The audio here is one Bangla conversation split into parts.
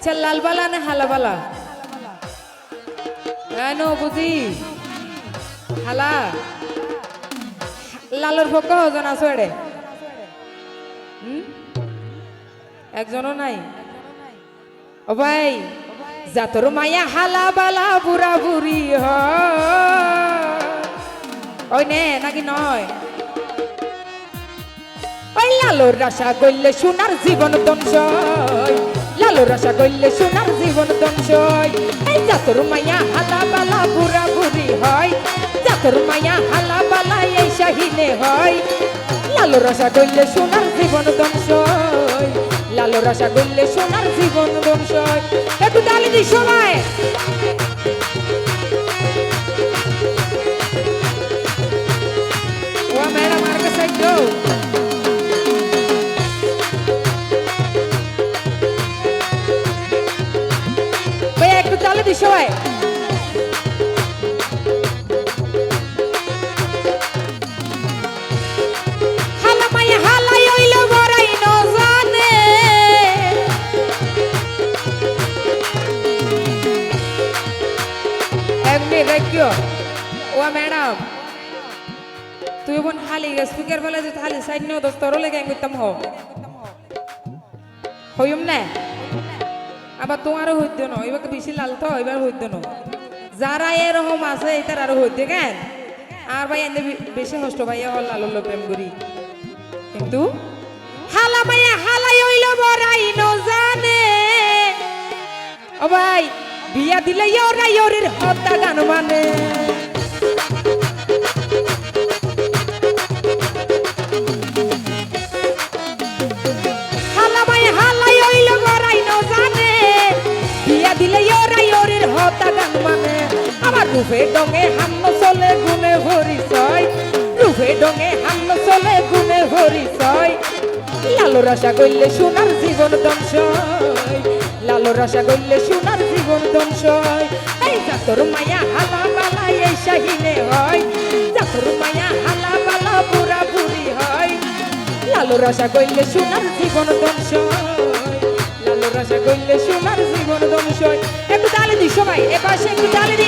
আচ্ছা লালবালা না হালাবালা? কেন বুঝি। হালা। লালর পক্ষ হজন আছো এড়ে? একজনও নাই? ও ভাই জাতর মায়া হালা বালা বুড়া বুড়ি ওই নে, নাকি নয়? ওই লালোর রাশা করলে সোনার জীবন দংশয় লালোর রাশা করলে সোনার জীবন দংশয় এই জাতর মায়া হালা বালা বুড়া বুড়ি হয়। জাতর মায়া হালা বালা এই শাহিনে হয়। লালোর রাশা করলে সোনার জীবন দংশয় লালোর রাশা করলে সোনার জীবন দংশয় একটু তালি দি সবাই দি সবাই ও ম্যাডাম, তুই বোন হালি গে স্পিকার বলে যে হালি সাইড নিও দোস্ত রলে গ্যাং করতাম হইম না? আবার তোমারও হইতে ন এবার বেশি লাল তো, এবার হইতে ন যারা এরকম আছে, এটার আরও হইতে কেন? আর ভাই, এনে বেশি কষ্ট ভাই হল লাল প্রেম করি। কিন্তু? হালা মাইয়া হালাই হইল বড়াই ন জানে ও ভাই, বিয়া দিলে ইয়রা ইয়রির হত্যা গান মানে। দিলে ইয়রা ইয়রির হতা গান মানে। আমার রূপে ডঙে হান্ন চলে গুনে ভরিছয় রূপে ডঙে হান্ন চলে গুনে ভরিছয় লালো রসা গইলে সোনার জীবন দংশয় লালো রসা গইলে সোনার জীবন দংশয় এই জাতর মায়া হালা বালা, এই শাহিনে হয়। জাতর মায়া হালা বালা, বুড়া বুড়ি হয়। লালু রসা কইলে সোনার জীবন দংশয় লালু রসা কইলে সোনার দংশয় একটু তালে দিই সবাই এ পাশে একটু তালে দি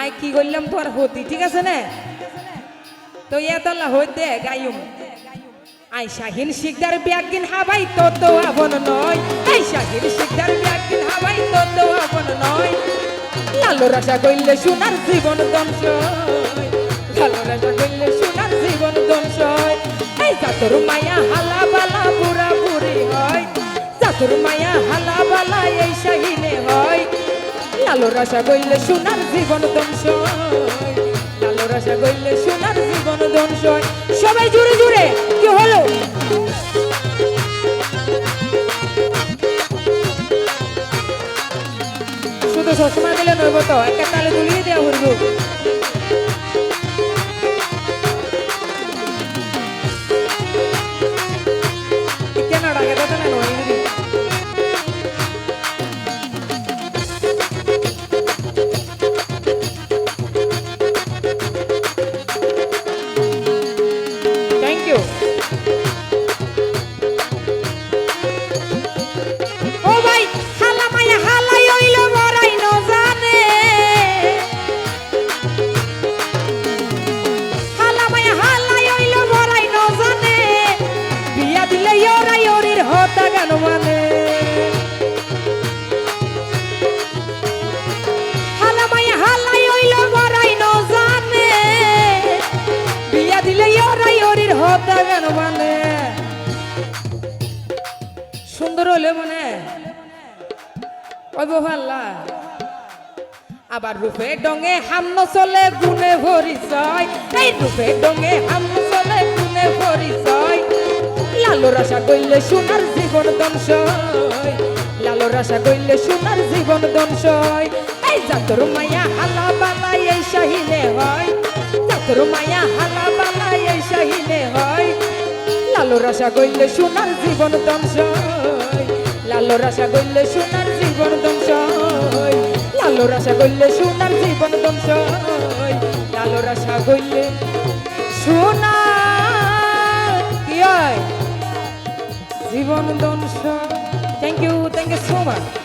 আই কি করলাম তোর হতি, ঠিক আছে না? তো ইয়াতলা হইতে গাইম আই শাহিন শিকদার ব্যাগিন হাবাই, তো তো আপন নয়। আই শাহিন শিকদার ব্যাগিন হাবাই, তো তো আপন নয়। লালো রাজা কইলে সোনার জীবন দংশয় লালো রাজা কইলে সোনার জীবন দংশয় এই জাতর মায়া হালা বালা বুড়া বুড়ি হয়। জাতর মায়া হালা বালা এই শাহিনে হয়। লালো রাজা কইলে সোনার জীবন দংশয় লালো রাজা কইলে সোনার জীবন দংশয় সবাই জুড়ে জুড়ে, কি হলো? শুধু সসমা দিলে নইব তো একটা তালে দুলিয়ে দেওয়া হইব। কেন ডাকে তো না, নয় কথা কেন মানে সুন্দর হলে মনে কইব ভাল্লা আবার রূপে ডঙে হামন চলে গুনে ভরিছয় এই রূপে ডঙে হামন চলে গুনে ভরিছয় লালো রাশা কইলে সোনার জীবন দংশয় লালো রাশা কইলে সোনার জীবন দংশয় এই জাতর মায়া হালা বালা এই শাহিনে হয়। জাতর মায়া হালা লালো রাশা কইলে সোনার জীবন দংশ লালো রাশা কইলে সোনার জীবন দংশ লালো রাশা কইলে সোনার জীবন দংশ লালো রাশা কইলে সোনার কি জীবন দংশ thank you thank you so much